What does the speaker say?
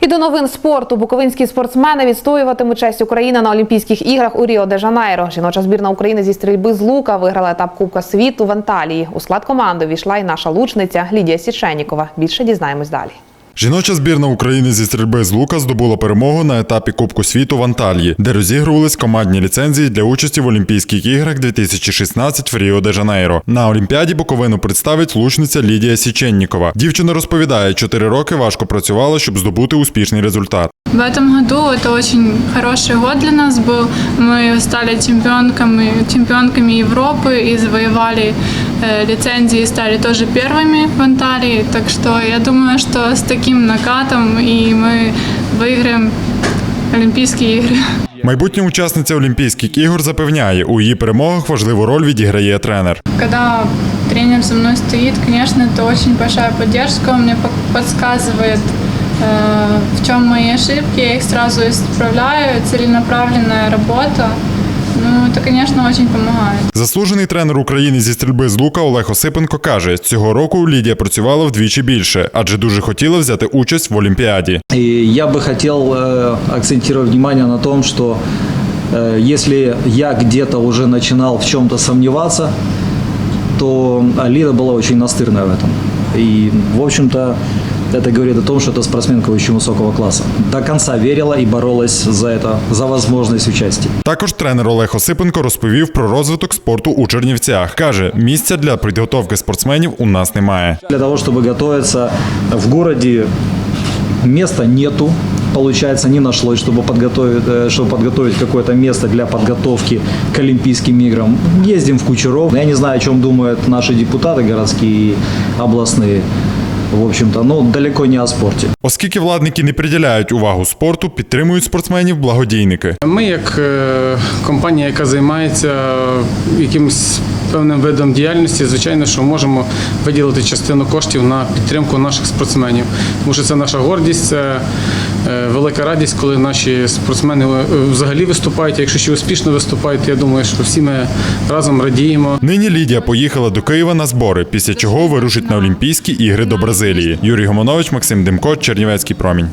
І до новин спорту буковинські спортсмени відстоюватимуть честь України на Олімпійських іграх у Ріо де Жанейро. Жіноча збірна України зі стрільби з лука виграла етап Кубка світу в Анталії. У склад команди війшла і наша лучниця Лідія Січенікова. Більше дізнаємось далі. Жіноча збірна України зі стрільби з лука здобула перемогу на етапі Кубку світу в Анталії, де розігрувались командні ліцензії для участі в Олімпійських іграх 2016 в Ріо де Жанейро. На Олімпіаді Буковину представить лучниця Лідія Січеннікова. Дівчина розповідає, чотири роки важко працювала, щоб здобути успішний результат. В этом году это очень хороший год для нас был. Мы стали чемпионками, чемпионками Европы и завоевали э, лицензии и стали тоже первыми в Анталии. Так что я думаю, что с таким накатом и мы выиграем Олимпийские игры. Майбутня учасниця Олімпійських ігор запевняє, у її перемогах важливу роль відіграє тренер. Когда тренер со мной стоит, конечно, это очень большая поддержка. Он мне по- подсказывает, э, в чем мои ошибки, я их сразу исправляю. Целенаправленная работа. Ну, это, конечно, очень помогает. Заслужений тренер України зі стрільби з лука Олег Осипенко каже, цього року Лідія працювала вдвічі більше, адже дуже хотіла взяти участь в Олімпіаді. И я бы хотел э, акцентировать внимание на том, что э, если я где-то уже начинал в чем-то сомневаться, то Лида была очень настырная в этом. И, в общем-то, это говорит о том, что это спортсменка очень высокого класса. До конца верила и боролась за это, за возможность участия. Також тренер Олег Осипенко розповів про розвиток спорту у Чернівцях. Каже, місця для підготовки спортсменів у нас немає. Для того, чтобы готовиться в городе, места нету. Получается, не нашлось, чтобы подготовить, э, чтобы подготовить какое-то место для подготовки к Олимпийским играм. Ездим в Кучеров. Я не знаю, о чем думают наши депутаты городские и областные. В общем-то, ну далеко не о спорте. Оскільки владники не приділяють увагу спорту, підтримують спортсменів благодійники. Ми, як е, компанія, яка займається якимось певним видом діяльності, звичайно, що можемо виділити частину коштів на підтримку наших спортсменів. Тому що це наша гордість, це е, велика радість, коли наші спортсмени е, взагалі виступають. Якщо ще успішно виступають, я думаю, що всі ми разом радіємо. Нині Лідія поїхала до Києва на збори, після чого вирушить на Олімпійські ігри до Бразилії. Юрій Гомонович, Максим Демко, Чернівецький промінь.